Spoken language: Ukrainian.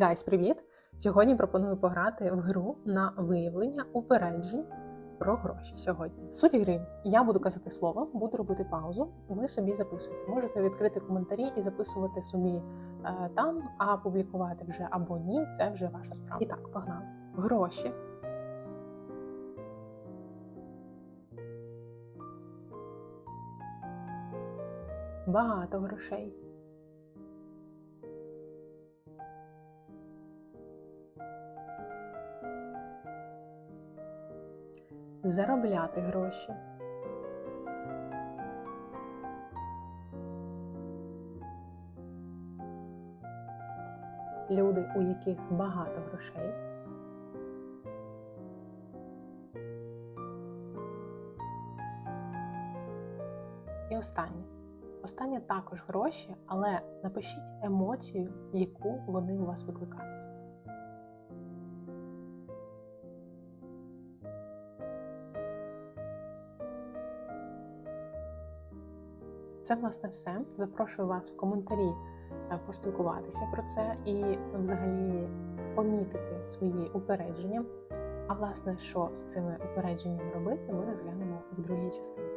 Гайс, привіт! Сьогодні пропоную пограти в гру на виявлення упереджень про гроші сьогодні. Суть гри: я буду казати слово, буду робити паузу. Ви собі записуєте. Можете відкрити коментарі і записувати собі е, там, а публікувати вже або ні, це вже ваша справа. І так, погнали. Гроші. Багато грошей. Заробляти гроші. Люди, у яких багато грошей. І останнє. Останнє також гроші, але напишіть емоцію, яку вони у вас викликають. Це власне все. Запрошую вас в коментарі е, поспілкуватися про це і взагалі помітити свої упередження. А власне, що з цими упередженнями робити, ми розглянемо в другій частині.